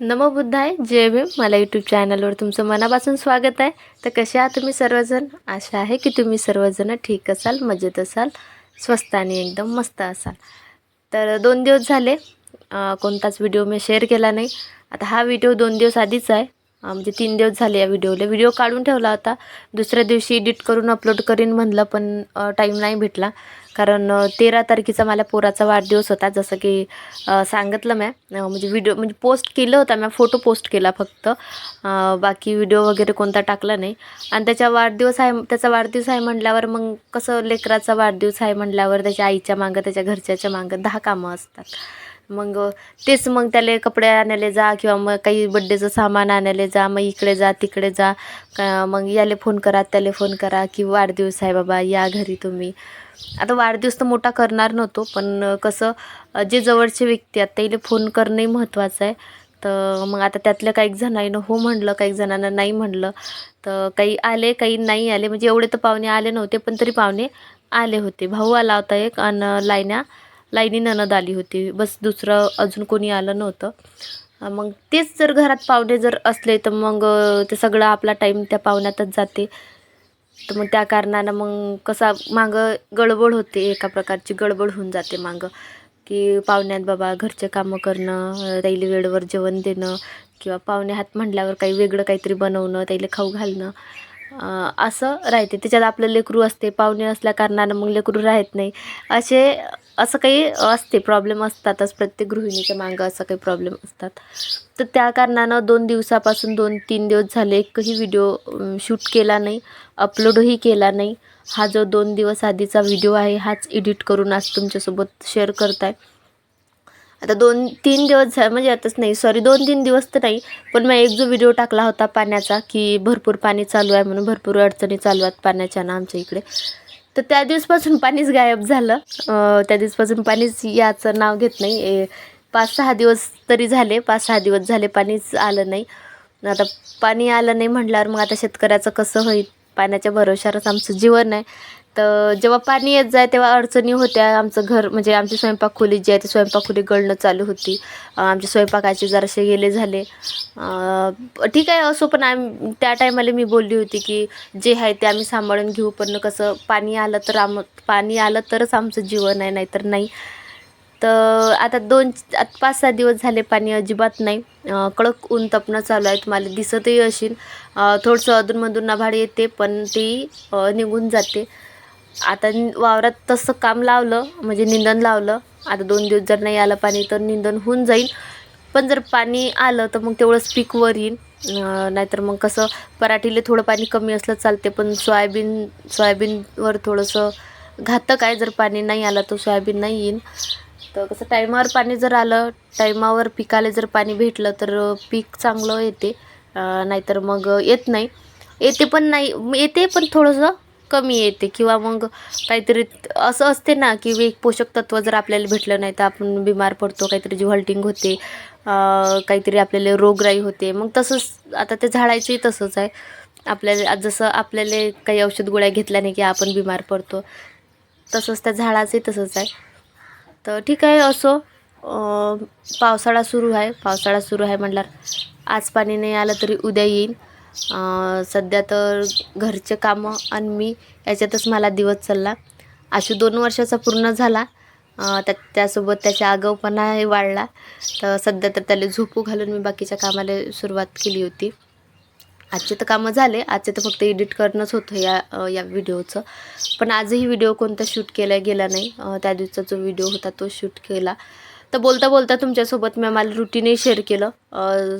नमो आहे जय भीम. मला यूट्यूब चॅनलवर तुमचं मनापासून स्वागत आहे. तर कसे आहात तुम्ही सर्वजण? आशा आहे की तुम्ही सर्वजण ठीक असाल मजेत असाल स्वस्त आणि एकदम मस्त असाल. तर दोन दिवस झाले कोणताच व्हिडिओ मी शेअर केला नाही. आता हा व्हिडिओ दोन दिवस आधीच आहे. म्हणजे तीन दिवस झाले या व्हिडिओला. व्हिडिओ काढून ठेवला होता. दुसऱ्या दिवशी एडिट करून अपलोड करीन म्हणलं पण टाईम नाही भेटला. कारण तेरा तारखेचा मला पोराचा वाढदिवस होता जसं की सांगितलं मॅ म्हणजे व्हिडिओ म्हणजे पोस्ट केलं होता मॅ फोटो पोस्ट केला फक्त. बाकी व्हिडिओ वगैरे कोणता टाकला नाही. आणि त्याचा वाढदिवस आहे त्याचा वाढदिवस आहे म्हटल्यावर मग कसं लेकराचा वाढदिवस आहे म्हटल्यावर त्याच्या आईच्या मागं त्याच्या घरच्याच्या मागं दहा कामं असतात. मग तेच मग त्याला कपडे आणायला जा किंवा मग काही बड्डेचं सामान आणायला जा मग इकडे जा तिकडे जा. का मग याले फोन करा त्याला फोन करा की वाढदिवस आहे बाबा या घरी तुम्ही. आता वाढदिवस तर मोठा करणार नव्हतो पण कसं जे जवळचे व्यक्ती आहेत त्याला फोन करणंही महत्त्वाचं आहे. तर मग आता त्यातल्या काही जणांना हो म्हणलं काही जणांना नाही म्हणलं. तर काही आले काही नाही आले म्हणजे एवढे तर पाहुणे आले नव्हते पण तरी पाहुणे आले होते. भाऊ आला होता एक आणि लाईन्या लाईनी ननद आली होती. बस दुसरं अजून कोणी आलं नव्हतं. मग तेच जर घरात पाहुणे जर असले तर मग ते सगळं आपला टाईम त्या पाहुण्यातच जाते. तर मग त्या कारणानं मग कसा मागं गडबड होते एका प्रकारची गडबड होऊन जाते मागं. की पाहुण्यात बाबा घरचे कामं करणं त्याला वेळेवर जेवण देणं किंवा पाहुणे हात म्हटल्यावर काही वेगळं काहीतरी बनवणं त्याला खाऊ घालणं. असं राहते. त्याच्यात आपलं लेकरू असते पाहुणे असल्या कारणानं मग लेकरू राहत नाही. असे असं काही असते प्रॉब्लेम असतातच. प्रत्येक गृहिणीच्या मागं असं काही प्रॉब्लेम असतात. तर त्या कारणानं दोन दिवसापासून दोन तीन दिवस झाले एकही व्हिडिओ शूट केला नाही अपलोडही केला नाही. हा जो दोन दिवस आधीचा व्हिडिओ आहे हाच एडिट करून आज तुमच्यासोबत शेअर करत आहे आता दोन तीन दिवस झा म्हणजे आताच नाही सॉरी दोन तीन दिवस तर नाही पण मी एक जो व्हिडिओ टाकला होता पाण्याचा की भरपूर पाणी चालू आहे म्हणून भरपूर अडचणी चालू आहेत पाण्याच्या ना आमच्या इकडे. तर त्या दिवसपासून पाणीच गायब झालं. त्या दिवसपासून पाणीच याचं नाव घेत नाही. ए, पाच सहा दिवस तरी झाले. पाच सहा दिवस झाले पाणीच आलं नाही. आता पाणी आलं नाही म्हटल्यावर मग आता शेतकऱ्याचं कसं होईल? पाण्याच्या भरोशावरच आमचं जीवन आहे. तर जेव्हा पाणी येत जाय तेव्हा अडचणी होत्या. आमचं घर म्हणजे आमची स्वयंपाक खोली जी आहे ती स्वयंपाक खोली गळणं चालू होती. आमच्या आमचे स्वयंपाकाचे जरासे गेले झाले. ठीक आहे असो पण आम त्या टायमाला मी बोलली होती की जे आहे ते आम्ही सांभाळून घेऊ पण कसं पाणी आलं तर आम पाणी आलं तरच आमचं जीवन आहे नाहीतर नाही. तर आता दोन पाच सहा दिवस झाले पाणी अजिबात नाही. कडक ऊन तपणं चालू आहे. तुम्हाला दिसतही असेल. थोडंसं अधूनमधून नाभाड येते पण ती निघून जाते. आता वावरात तसं काम लावलं म्हणजे निंदण लावलं. आता दोन दिवस जर नाही आलं पाणी तर निंदण होऊन जाईल. पण जर पाणी आलं तर मग तेवढंच पीक वर येईल. नाहीतर मग कसं पराठीला थोडं पाणी कमी असलं चालते पण सोयाबीन सोयाबीनवर थोडंसं घातक आहे. जर पाणी नाही आलं तर सोयाबीन नाही येईल. तर कसं टायमावर पाणी जर आलं टायमावर पिकाला जर पाणी भेटलं तर पीक चांगलं येते. नाहीतर मग येत नाही. येते पण नाही येते पण थोडंसं. कमी येते किंवा मग काहीतरी असं असते ना की एक पोषक तत्व जर आपल्याला भेटलं नाही तर आपण बिमार पडतो काहीतरी जी हॉल्टिंग होते काहीतरी आपल्याला रोगराई होते. मग तसंच आता ते झाडायचंही तसंच आहे. आपल्याला जसं आपल्याला काही औषध गोळ्या घेतल्या नाही की आपण बिमार पडतो तसंच त्या झाडाचंही तसंच आहे. तर ठीक आहे असो पावसाळा सुरू आहे. पावसाळा सुरू आहे म्हटल्यावर आज पाणी नाही आलं तरी उद्या येईल सध्या तर घरचे कामं आणि मी याच्यातच मला दिवस चालला. आशू दोन वर्षाचा पूर्ण झाला. त्या त्यासोबत त्याच्या आगाऊपणाही वाढला. तर सध्या तर त्याला झोपू घालून मी बाकीच्या कामाला सुरुवात केली होती. आजचे तर कामं झाले. आजचे तर फक्त एडिट करणंच होतं या या व्हिडिओचं. पण आजही व्हिडिओ कोणता शूट केला गेला नाही. त्या दिवसाचा जो व्हिडिओ होता तो शूट केला. तर बोलता बोलता तुमच्यासोबत मी मला रुटीनही शेअर केलं.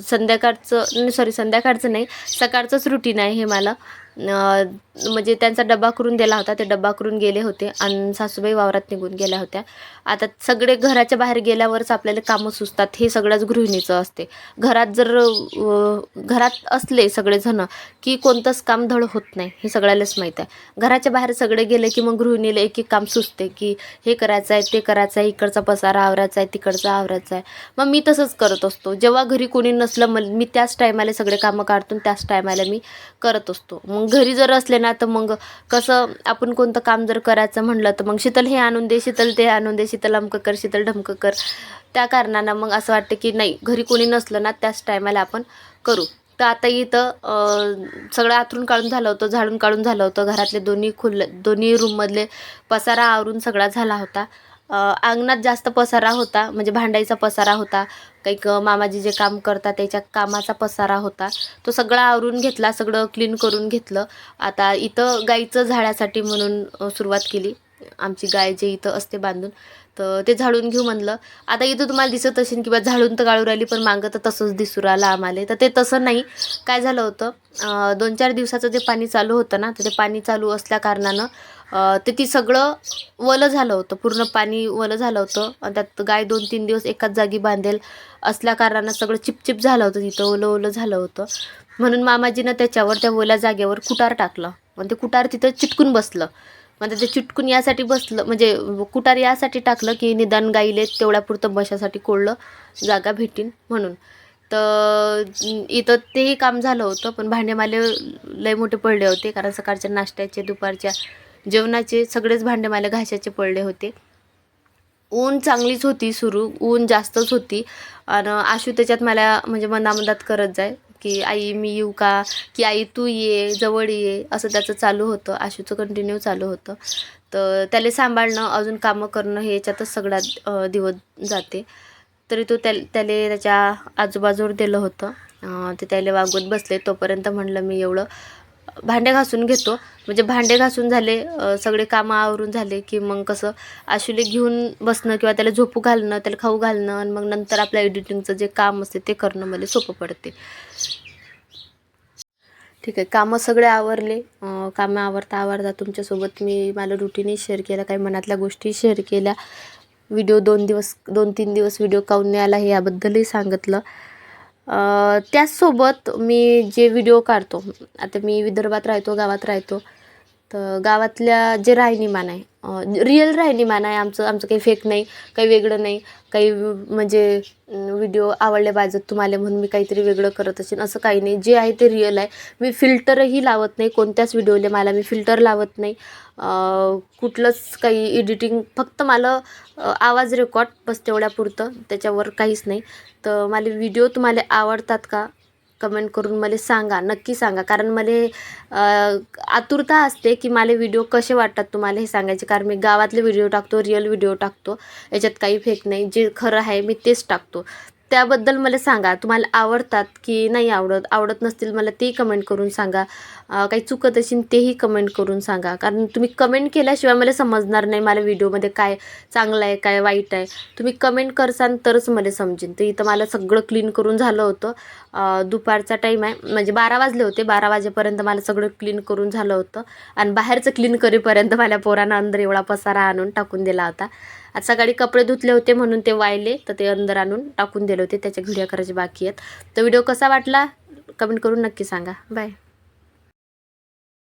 संध्याकाळचं सॉरी संध्याकाळचं नाही सकाळचंच रुटीन आहे हे मला. म्हणजे त्यांचा डबा करून दिला होता ते डबा करून गेले होते आणि सासूबाई वावरात निघून गेल्या होत्या. आता सगळे घराच्या बाहेर गेल्यावरच आपल्याला कामं सुचतात हे सगळ्याच गृहिणीचं असते. घरात जर घरात असले सगळेजणं की कोणतंच काम धड होत नाही हे सगळ्यालाच माहीत आहे. घराच्या बाहेर सगळे गेले की मग गृहिणीला एक एक काम सुचते की हे करायचं आहे ते करायचं आहे इकडचा पसारा आवरायचा आहे तिकडचा आवरायचा आहे. मग मी तसंच करत असतो. जेव्हा घरी कोणी नसलं मग मी त्याच टायमाला सगळे कामं काढतो त्याच टायमाला मी करत असतो. मग मग घरी जर असले ना तर मग कसं आपण कोणतं काम जर करायचं म्हणलं तर मग शीतल हे आणून दे शीतल ते आणून दे शीतल अमकं कर शीतल ढमकं कर. त्या कारणानं मग असं वाटतं की नाही घरी कोणी नसलं ना त्याच टायमाला आपण करू. तर आता इथं सगळं आथरून काढून झालं होतं झाडून काढून झालं होतं. घरातले दोन्ही खुल्ले दोन्ही रूममधले पसारा आवरून सगळा झाला होता. अंगणात जास्त पसारा होता म्हणजे भांडायचा पसारा होता. काही क मामाजी जे काम करतात त्याच्या कामाचा पसारा होता. तो सगळा आवरून घेतला सगळं क्लीन करून घेतलं. आता इथं गाईचं झाडासाठी म्हणून सुरुवात केली. आमची गाय जे इथं असते बांधून तर ते झाडून घेऊ म्हणलं. आता इथं तुम्हाला दिसत असेल किंवा झाडून तर गाळू राहिली पण मागं तर तसंच दिसू राहिलं आम्हाला. तर ते तसं नाही. काय झालं होतं? दोन चार दिवसाचं जे पाणी चालू होतं ना तर ते पाणी चालू असल्या कारणानं ते ती सगळं वलं झालं होतं. पूर्ण पाणी वलं झालं होतं. आणि त्यात गाय दोन तीन दिवस एकाच जागी बांधेल असल्या कारणानं सगळं चिपचिप झालं होतं. तिथं ओलं ओलं झालं होतं. म्हणून मामाजीनं त्याच्यावर त्या ओल्या जागेवर कुटार टाकलं. आणि ते कुटार तिथं चिटकून बसलं. म्हणजे ते चिटकून यासाठी बसलं म्हणजे कुटार यासाठी टाकलं की निदान गाईले तेवढ्यापुरतं बशासाठी कोळलं जागा भेटीन म्हणून. तर इथं तेही काम झालं होतं. पण भांडेमाले लय मोठे पडले होते. कारण सकाळच्या नाश्त्याचे दुपारच्या जेवणाचे सगळेच भांडे मला घाशाचे पडले होते. ऊन चांगलीच होती सुरू ऊन जास्तच होती. आणि आशू त्याच्यात मला म्हणजे मनामनात करत जाय की आई मी येऊ का? की आई तू ये जवळ ये असं त्याचं चालू होतं. आशूचं कंटिन्यू चालू होतं. तर त्याला सांभाळणं अजून कामं करणं हे याच्यातच सगळ्यात दिवस जाते. तरी तो त्या त्याला त्याच्या आजूबाजूवर दिलं होतं. ते त्याला वागवत बसले. तोपर्यंत म्हणलं मी एवढं भांडे घासून घेतो. म्हणजे भांडे घासून झाले सगळे कामं आवरून झाले की मग कसं आशुले घेऊन बसणं किंवा त्याला झोपू घालणं त्याला खाऊ घालणं आणि मग नंतर आपल्या एडिटिंगचं जे काम असते ते करणं मला सोपं पडते. ठीक आहे कामं सगळे आवरले. कामं आवरता आवरता तुमच्यासोबत मी मला रुटीनही शेअर केला काही मनातल्या गोष्टी शेअर केल्या. व्हिडिओ दोन दिवस दोन तीन दिवस व्हिडिओ काऊन नाही आला हे याबद्दलही सांगितलं. त्याचसोबत मी जे व्हिडिओ काढतो आता मी विदर्भात राहतो गावात राहतो तर गावातल्या जे राहणीमान आहे रिअल राहणीमान आहे आमचं आमचं काही फेक नाही काही वेगळं नाही काही म्हणजे व्हिडिओ आवडले पाहिजेत तुम्हाला म्हणून मी काहीतरी वेगळं करत असेन असं काही नाही. जे आहे ते रिअल आहे. मी फिल्टरही लावत नाही कोणत्याच व्हिडिओला मला मी फिल्टर लावत नाही. कुठलंच काही एडिटिंग फक्त मला आवाज रेकॉर्ड बस तेवढ्यापुरतं त्याच्यावर काहीच नाही. तर मला व्हिडिओ तुम्हाला आवडतात का? कमेंट करून मला सांगा नक्की सांगा. कारण मला आतुरता असते की मला व्हिडिओ कसे वाटतात तुम्हाला हे सांगायचे. कारण मी गावातले व्हिडिओ टाकतो रिअल व्हिडिओ टाकतो. याच्यात काही फेक नाही. जे खरं आहे मी तेच टाकतो. त्याबद्दल मला सांगा. तुम्हाला आवडतात की नाही आवडत? आवडत नसतील मला तेही कमेंट करून सांगा. काही चुकत असेल तेही कमेंट करून सांगा. कारण तुम्ही कमेंट केल्याशिवाय मला समजणार नाही मला व्हिडिओमध्ये काय चांगलं आहे काय वाईट आहे. तुम्ही कमेंट करसान तरच मला समजेन. तर इथं मला सगळं क्लीन करून झालं होतं. दुपारचा टाईम आहे. म्हणजे बारा वाजले होते. बारा वाजेपर्यंत मला सगळं क्लीन करून झालं होतं. आणि बाहेरचं क्लीन करेपर्यंत मला पोरानं अंदर एवढा पसारा आणून टाकून दिला होता. आज सकाळी कपडे धुतले होते म्हणून ते वायले तर ते अंदर आणून टाकून दिले होते. त्याच्या घड्या करायचे बाकी आहेत. तर व्हिडिओ कसा वाटला? कमेंट करून नक्की सांगा. बाय.